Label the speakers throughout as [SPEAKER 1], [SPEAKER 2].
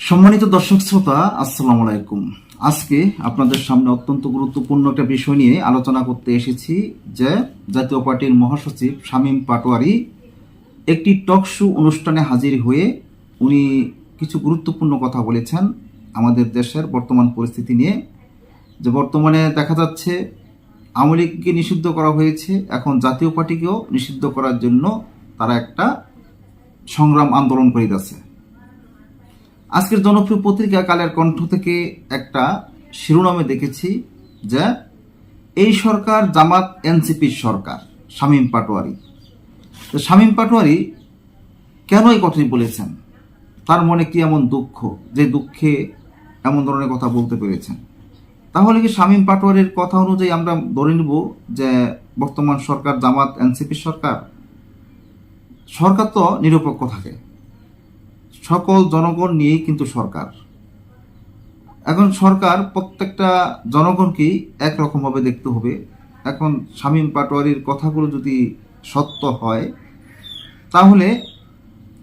[SPEAKER 1] সম্মানিত দর্শক শ্রোতা, আসসালাম আলাইকুম। আজকে আপনাদের সামনে অত্যন্ত গুরুত্বপূর্ণ একটা বিষয় নিয়ে আলোচনা করতে এসেছি যে জাতীয় পার্টির মহাসচিব শামীম পাটোয়ারি একটি টক শো অনুষ্ঠানে হাজির হয়ে উনি কিছু গুরুত্বপূর্ণ কথা বলেছেন আমাদের দেশের বর্তমান পরিস্থিতি নিয়ে। যে বর্তমানে দেখা যাচ্ছে আওয়ামী লীগকে নিষিদ্ধ করা হয়েছে, এখন জাতীয় পার্টিকেও নিষিদ্ধ করার জন্য তারা একটা সংগ্রাম আন্দোলন করিতেছে আজকের জনপ্রিয় পত্রিকা কালের কণ্ঠ থেকে একটা শিরোনামে দেখেছি যে এই সরকার জামাত এনসিপির সরকার, শামীম পাটোয়ারি। তো শামীম পাটোয়ারি কেন এই কথাটি বলেছেন? তার মনে কি এমন দুঃখ যে দুঃখে এমন ধরনের কথা বলতে পেরেছেন? তাহলে কি শামীম পাটোয়ারির কথা অনুযায়ী আমরা ধরে নিব যে বর্তমান সরকার জামাত এনসিপির সরকার? সরকার তো নিরপেক্ষ থাকে। সকল জনগণ নিয়েই কিন্তু সরকার। এখন সরকার প্রত্যেকটা জনগণকেই একরকমভাবে দেখতে হবে। এখন শামীম পাটোয়ারির কথাগুলো যদি সত্য হয়, তাহলে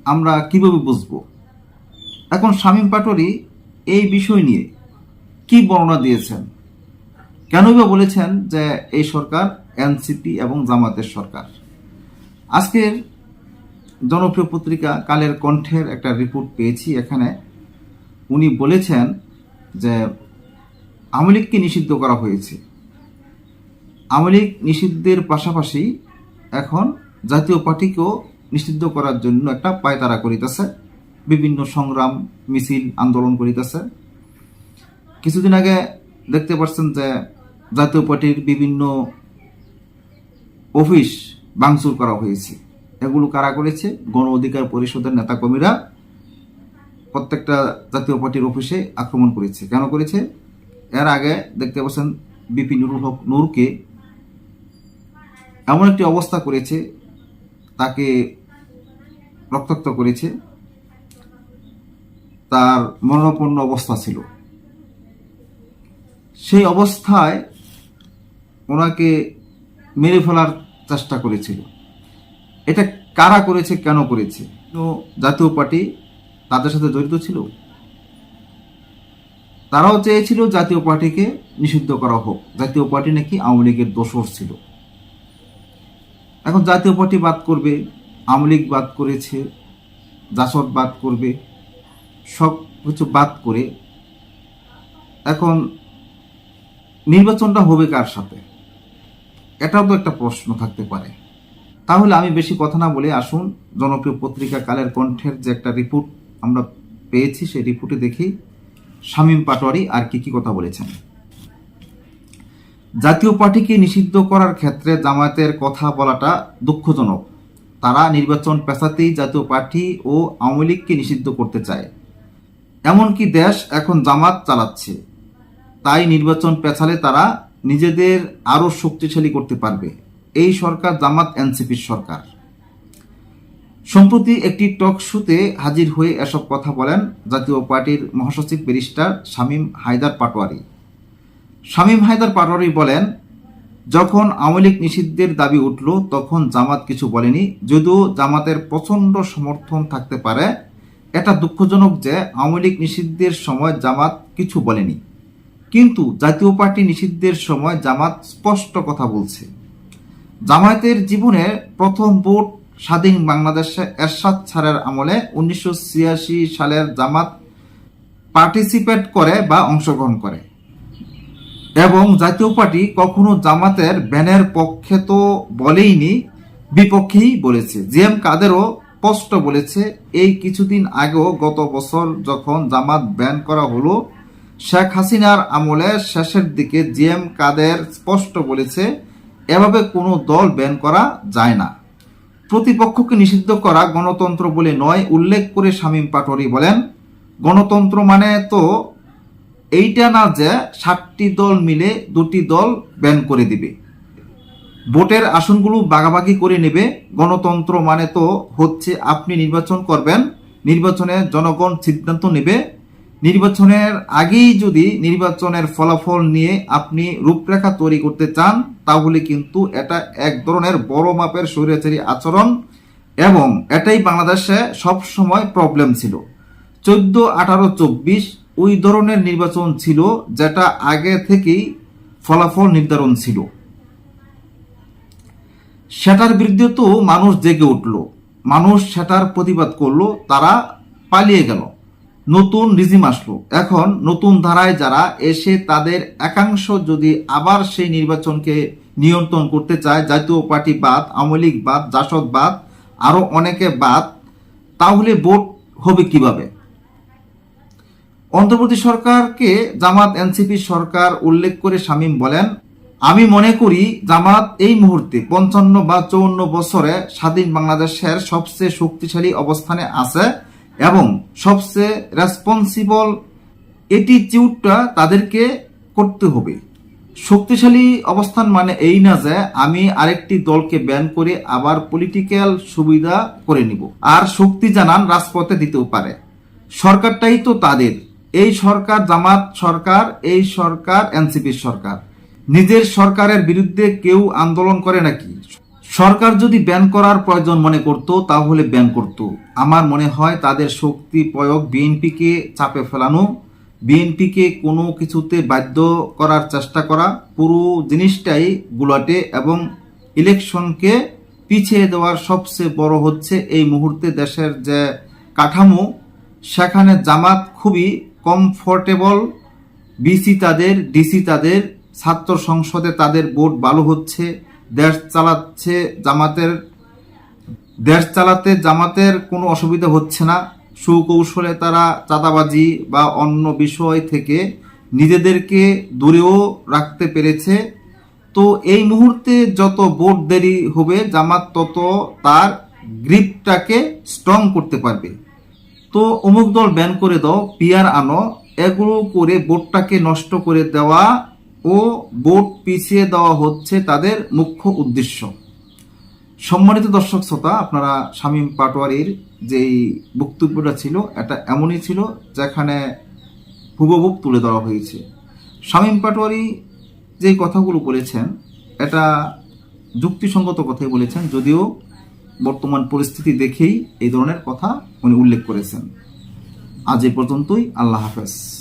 [SPEAKER 1] আমরা কীভাবে বুঝব? এখন শামীম পাটোয়ারি এই বিষয় নিয়ে কি বর্ণনা দিয়েছেন? কেনই বা বলেছেন যে এই সরকার এনসিপি এবং জামাতের সরকার। আজকের জনপ্রিয় পত্রিকা কালের কণ্ঠের একটা রিপোর্ট পেয়েছি এখানে। উনি বলেছেন যে, আওয়ামী লীগকে নিষিদ্ধ করা হয়েছে। আওয়ামী লীগ নিষিদ্ধের পাশাপাশি এখন জাতীয় পার্টিকেও নিষিদ্ধ করার জন্য একটা পায়তারা করিতেছে। বিভিন্ন সংগ্রাম, মিছিল, আন্দোলন করিতেছে। কিছুদিন আগে দেখতে পাচ্ছেন যে, জাতীয় পার্টির বিভিন্ন অফিস ভাঙচুর করা হয়েছে। এগুলো কারা করেছে? গণ অধিকার পরিষদের নেতাকর্মীরা প্রত্যেকটা জাতীয় পার্টির অফিসে আক্রমণ করেছে। কেন করেছে? এর আগে দেখতে পাচ্ছেন বিপি নুরুল হক নূরকে এমন একটি অবস্থা করেছে, তাকে রক্তাক্ত করেছে। তার মরণাপন্ন অবস্থা ছিল। সেই অবস্থায় ওনাকে মেরে ফেলার চেষ্টা করেছিল। এটা কারা করেছে, কেন করেছে? তো জাতীয় পার্টি তাদের সাথে জড়িত ছিল? তারাও চেয়েছিল জাতীয় পার্টিকে নিষিদ্ধ করা হোক। জাতীয় পার্টি নাকি আওয়ামী লীগের দোষর ছিল। এখন জাতীয় পার্টি বাদ করবে, আওয়ামী লীগ বাদ করেছে, জাসদ বাদ করবে, সব কিছু বাদ করে এখন নির্বাচনটা হবে কার সাথে? এটাও তো একটা প্রশ্ন থাকতে পারে। তাহলে আমি বেশি কথা না বলে আসুন, জনপ্রিয় পত্রিকা কালের কণ্ঠের যে একটা রিপোর্ট আমরা পেয়েছি, সেই রিপোর্টে দেখি শামীম পাটোয়ারি আর কি কি কথা বলেছেন। জাতীয় পার্টিকে নিষিদ্ধ করার ক্ষেত্রে জামায়াতের কথা বলাটা দুঃখজনক। তারা নির্বাচন পেছাতেই জাতীয় পার্টি ও আওয়ামী লীগকে নিষিদ্ধ করতে চায়। এমনকি দেশ এখন জামাত চালাচ্ছে। তাই নির্বাচন পেছালে তারা নিজেদের আরও শক্তিশালী করতে পারবে। এই সরকার জামাত এনসিপির সরকার। সম্প্রতি একটি টক শোতে হাজির হয়ে এসব কথা বলেন জাতীয় পার্টির মহাসচিব ব্যারিস্টার শামীম হায়দার পাটোয়ারি। শামীম হায়দার পাটোয়ারি বলেন, যখন আওয়ামী লীগ নিষিদ্ধের দাবি উঠল, তখন জামাত কিছু বলেনি। যদিও জামাতের প্রচণ্ড সমর্থন থাকতে পারে, এটা দুঃখজনক যে আওয়ামী লীগ নিষিদ্ধের সময় জামাত কিছু বলেনি। কিন্তু জাতীয় পার্টি নিষিদ্ধের সময় জামাত স্পষ্ট কথা বলছে। জামায়াতের জীবনে প্রথম ভোট স্বাধীন বাংলাদেশে এরশাদ ছাড়ের আমলে উনিশশো ছিয়াশি সালের জামাত পার্টিসিপেট করে বা অংশগ্রহণ করে। এবং জাতীয় পার্টি কখনো জামাতের ব্যানের পক্ষে তো বলেইনি, বিপক্ষেই বলেছে। জি এম কাদেরও স্পষ্ট বলেছে, এই কিছুদিন আগেও গত বছর যখন জামাত ব্যান করা হলো, শেখ হাসিনার আমলে শেষের দিকে জি এম কাদের স্পষ্ট বলেছে এভাবে কোনো দল ব্যান করা যায় না। প্রতিপক্ষকে নিষিদ্ধ করা গণতন্ত্র বলে নয়, উল্লেখ করে শামীম পাটোয়ারি বলেন। গণতন্ত্র মানে তো এইটা না যে সাতটি দল মিলে দুটি দল ব্যান করে দিবে। ভোটের আসনগুলো বাগাবাগি করে নেবে। গণতন্ত্র মানে তো হচ্ছে আপনি নির্বাচন করবেন, নির্বাচনে জনগণ সিদ্ধান্ত নেবে নির্বাচনের আগেই যদি নির্বাচনের ফলাফল নিয়ে আপনি রূপরেখা তৈরি করতে চান, তাহলে কিন্তু এটা এক ধরনের বড় মাপের স্বৈরাচারী আচরণ এবং এটাই বাংলাদেশে সব সময় প্রবলেম ছিল। চোদ্দ আঠারো চব্বিশ ওই ধরনের নির্বাচন ছিল যেটা আগে থেকেই ফলাফল নির্ধারণ ছিল। সেটার বিরুদ্ধে তো মানুষ জেগে উঠল। মানুষ সেটার প্রতিবাদ করল, তারা পালিয়ে গেল। নতুন রিজিম আসলো। এখন নতুন ধারায় যারা এসে তাদের একাংশ যদি আবার সেই নির্বাচনকে নিয়ন্ত্রণ করতে চায়, জাতীয় পার্টি বাদ, আওয়ামী লীগ বাদ, জাসদ বাদ, আরও অনেকে বাদ, তাহলে ভোট হবে কীভাবে? অন্ধ্রপ্রদেশ সরকারকে জামাত এনসিপি সরকার উল্লেখ করে শামীম বলেন, আমি মনে করি জামাত এই মুহূর্তে পঞ্চান্ন বা চৌন্ন বছরে স্বাধীন বাংলাদেশের সবচেয়ে শক্তিশালী অবস্থানে আছে। এবং সবচেয়ে রেসপন্সিবল এটিচিউডটা তাদেরকে করতে হবে। শক্তিশালী অবস্থান মানে এই না যে আমি আরেকটি দলকে ব্যান করে আবার পলিটিক্যাল সুবিধা করে নিব। আর শক্তি জানান রাজপথে দিতেও পারে। সরকারটাই তো তাদের। এই সরকার জামাত সরকার, এই সরকার এনসিপির সরকার। নিজের সরকারের বিরুদ্ধে কেউ আন্দোলন করে নাকি? সরকার যদি ব্যান করার প্রয়োজন মনে করত, তাহলে ব্যান করত। আমার মনে হয় তাদের শক্তি প্রয়োগ বিএনপিকে চাপে ফেলানো, বিএনপিকে কোনো কিছুতে বাধ্য করার চেষ্টা করা, পুরো জিনিসটাই গুলাটে এবং ইলেকশনকে পিছিয়ে দেওয়ার সবচেয়ে বড় হচ্ছে এই মুহূর্তে দেশের যে কাঠামো, সেখানে জামাত খুবই কমফোর্টেবল বিসি তাদের ডিসি তাদের, ছাত্র সংসদে তাদের ভোট ভালো হচ্ছে। দেশ চালাচ্ছে জামাতের, দেশ চালাতে জামাতের কোনো অসুবিধা হচ্ছে না। সুকৌশলে তারা চাঁদাবাজি বা অন্য বিষয় থেকে নিজেদেরকে দূরেও রাখতে পেরেছে। তো এই মুহূর্তে যত ভোট দেরি হবে, জামাত তত তার গ্রিপটাকে স্ট্রং করতে পারবে। তো অমুক দল ব্যান করে দাও, পিয়ার আনো, এগুলো করে ভোটটাকে নষ্ট করে দেওয়া ও ভোট পিছিয়ে দেওয়া হচ্ছে তাদের মুখ্য উদ্দেশ্য। সম্মানিত দর্শক শ্রোতা, আপনারা শামীম পাটোয়ারির যেই বক্তব্যটা ছিল, এটা এমনই ছিল যেখানে হুবহুব তুলে ধরা হয়েছে। শামীম পাটোয়ারি যেই কথাগুলো বলেছেন, এটা যুক্তিসঙ্গত কথাই বলেছেন, যদিও বর্তমান পরিস্থিতি দেখেই এই ধরনের কথা উনি উল্লেখ করেছেন। আজ এ পর্যন্তই, আল্লাহ হাফেজ।